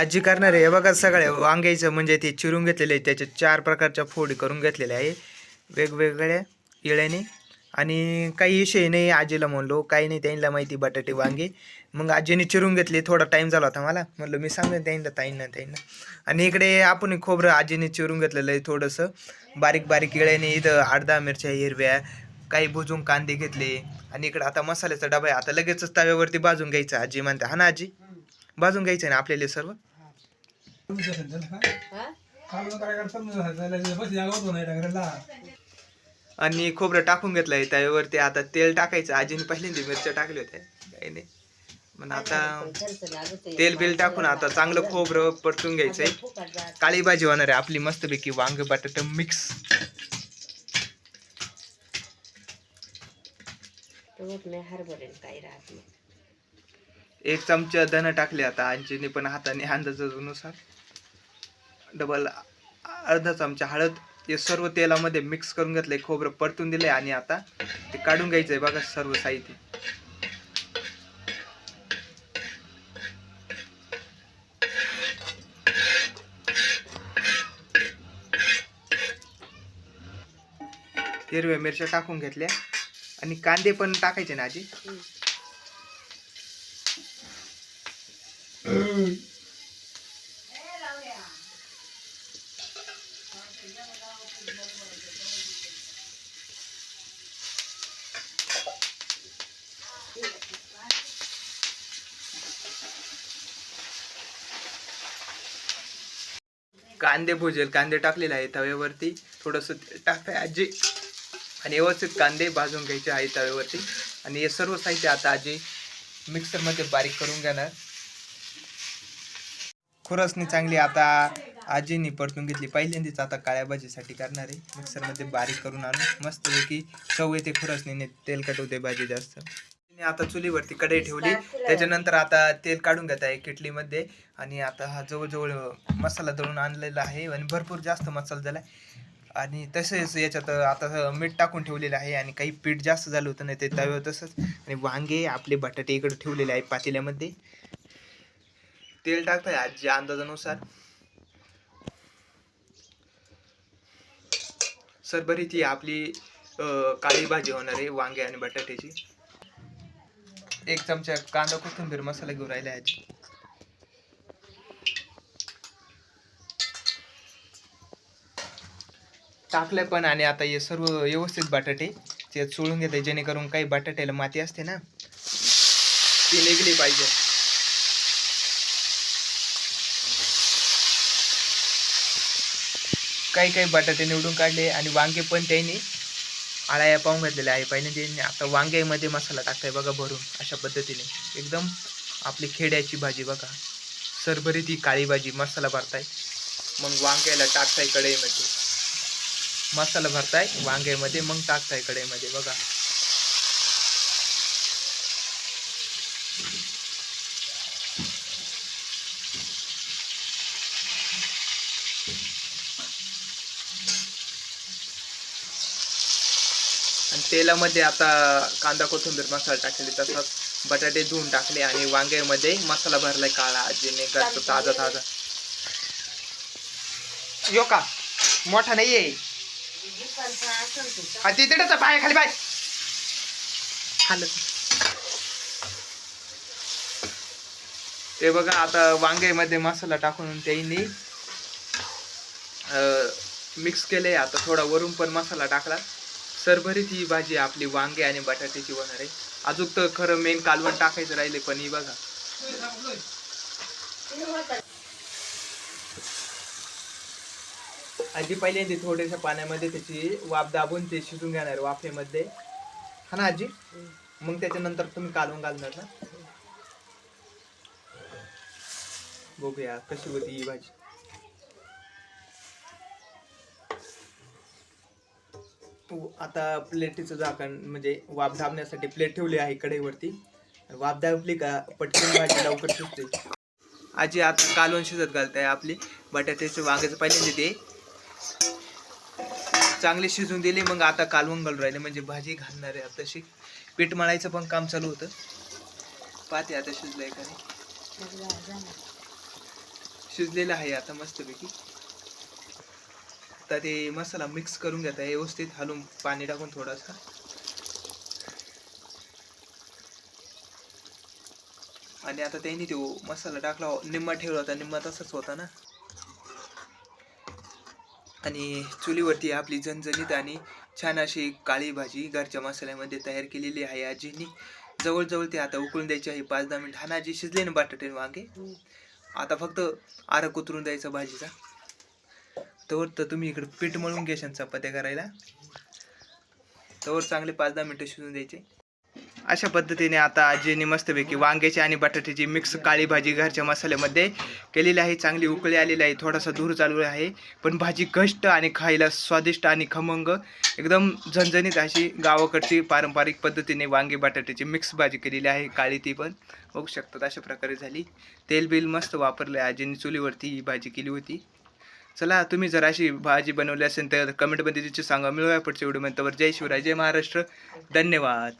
आजी करणार आहे बघा सगळ्या वांग्याचं म्हणजे ते चिरून घेतलेले आहे त्याच्या चार प्रकारच्या फोडी करून घेतलेल्या आहे. वेगवेगळ्या इळ्याने. आणि काही विषय नाही आजीला म्हणलो काही नाही त्यांना माहिती बटाटे वांगे. मग आजीने चिरून घेतले थोडा टाईम झाला होता मला. म्हणलं मी सांगेन त्यांना ताईंना ताईंना आणि इकडे आपण खोबरं आजीने चिरून घेतलेलं आहे थोडंसं. बारीक बारीक इळ्याने इथं अर्धा मिरच्या हिरव्या काही भुजून कांदे घेतले. आणि इकडे आता मसाल्याचा डबा आहे. आता लगेचच तव्यावरती भाजून घ्यायचं. आजी म्हणते हा ना आजी भाजून घ्यायचं ना आपल्याला सर्व? आणि खोबरं टाकून घेतलंय. तव्यावरती आता तेल टाकायचं. आजीने पहिल्यांदा मिरच्या टाकल्या होत्या. काही नाही. पण आता तेल बिल टाकून आता चांगलं खोबरं परतून घ्यायचंय. काळी भाजी होणार आहे. आपली मस्तपैकी वांग बटाटा मिक्स. एक चमचा धन टाकले आता. आजीने पण हाताने अंदाजानुसार. डबल अर्धा चमचा हळद हे सर्व तेलामध्ये मिक्स करून घेतलं आहे खोबरं परतून दिलं आहे आणि आता ते काढून घ्यायचं आहे बघा सर्व साहित्य. हिरव्या मिरच्या टाकून घेतल्या. आणि कांदे पण टाकायचे ना आजी? कांदे भुजेल कांदे टाकलेले आहे तव्यावरती. थोडंसं टाकताय आजी. आणि व्यवस्थित कांदे भाजून घ्यायचे आहे तव्यावरती. आणि हे सर्व साहित्य आता आजी मिक्सरमध्ये बारीक करून घेणार. खुरसणी चांगली आता आजींनी परतून घेतली. पहिल्यांदाच आता काळ्या भाजीसाठी करणार आहे. मिक्सरमध्ये बारीक करून आणून मस्तपैकी चव येते खुरसणीने. तेल कटवते भाजी जास्त. तिने आता चुलीवरती कढई ठेवली. त्याच्यानंतर आता तेल काढून घेत आहे किटलीमध्ये आणि आता हा जवळजवळ मसाला दळून आणलेला आहे. आणि भरपूर जास्त मसाला झाला आणि तसेच याच्यात आता मीठ टाकून ठेवलेलं आहे. आणि काही पीठ जास्त झालं होतं नाही ते तव्यावर तसंच. आणि वांगे आपले बटाटे इकडे ठेवलेले आहे पातेल्यामध्ये. तेल टाकताय आजी अंदाजानुसार. सरभरी ती आपली काळी भाजी होणार आहे वांगे आणि बटाट्याची. एक चमचा कांदा कोथिंबीर मसाला घेऊन राहिला आहे टाकलं पण आणि आता हे सर्व व्यवस्थित बटाटे ते चोळून घेते जेणेकरून काही बटाट्याला माती असते ना ती निघली पाहिजे. काही काही बटाटे निवडून काढले आणि वांगे पण त्यांनी आळ्या पाहून घातलेल्या आहे. पहिले त्यांनी आता वांग्यामध्ये मसाला टाकताय बघा भरून अशा पद्धतीने. एकदम आपली खेड्याची भाजी बघा. सरभरी ती काळी भाजी मसाला भरताय. मग वांग्याला टाकताय कढईमध्ये. मसाला भरताय वांग्यामध्ये मग टाकताय कढईमध्ये बघा. तेलामध्ये आता कांदा कोथिंबीर मसाला टाकले तसाच बटाटे धुवून टाकले आणि वांग्यामध्ये मसाला भरलाय काळा आजीने घरचा ताजा ताजा. यो का? मोठा नाहीये. हा तिथेच पाय खाली पाय खाली. ते बघा आता वांग्यामध्ये मसाला टाकून त्यांनी मिक्स केले आता थोडा वरून पण मसाला टाकला. सरभरीत ही भाजी आपली वांगे आणि बटाट्याची होणार आहे. अजून तर खरं मेन कालवण टाकायचं राहिले पण ही बघा. आधी पहिल्यांदा थोड्याशा पाण्यामध्ये त्याची वाफ दाबून ते शिजून घेणार वाफेमध्ये. हा ना आजी? मग त्याच्यानंतर तुम्ही कालवून घालणार ना? बघूया कशी होती ही भाजी. आता प्लेटीचं झाकण म्हणजे वाफ दाबण्यासाठी प्लेट ठेवली आहे कढईवरती. वाफ दाबली का पटकन भाजी लवकर शिजते. आजी आता कालवण शिजत घालताय आपली. बटाट्याचे वांग्याचं पहिल्यांदा ते. चांगले शिजून दिले मग आता कालवून घालून राहिले. म्हणजे भाजी घालणार आहे आता शिक. पीठ मळायचं पण काम चालू होतं. पाहते आता शिजलंय का नाही. शिजलेलं आहे आता मस्तपैकी. आता ते मसाला मिक्स करून घेता व्यवस्थित हलून पाणी टाकून थोडासा. आणि आता त्यांनी तो मसाला टाकला निम्मा ठेवला होता निम्मा तसाच होता ना. आणि चुलीवरती आपली झणझणीत आणि छान अशी काळी भाजी घरच्या मसाल्यामध्ये तयार केलेली आहे आजींनी. जवळजवळ ते आता उकळून द्यायची आहे पाच दहा मिनिट. हा आजी शिजले ना बटाटे वांगे? आता फक्त आरक उतरून द्यायचा भाजीचा. तोवर तर तुम्ही इकडे पीठ मळून घ्याशान चपात्या करायला. तोवर चांगले पाच दहा मिनटं शिजून द्यायचे. अशा पद्धतीने आता आजीने मस्तपैकी वांग्याची आणि बटाट्याची मिक्स काळी भाजी घरच्या मसाल्यामध्ये केलेली आहे चांगली उकळी आलेली आहे थोडासा धूर चालू आहे. पण भाजी कष्ट आणि खायला स्वादिष्ट आणि खमंग एकदम झणझणीत अशी गावाकडची पारंपरिक पद्धतीने वांगे बटाट्याची मिक्स भाजी केलेली आहे काळी ती पण. बघू शकतात अशा प्रकारे झाली. तेल बिल मस्त वापरलं आहे आजीने चुलीवरती ही भाजी केली होती. चला तुम्ही जर अशी भाजी बनवली असेल तर कमेंटमध्ये तिची सांगा. मिळूया पुढच्या व्हिडिओमध्ये जय शिवराय जय महाराष्ट्र. धन्यवाद.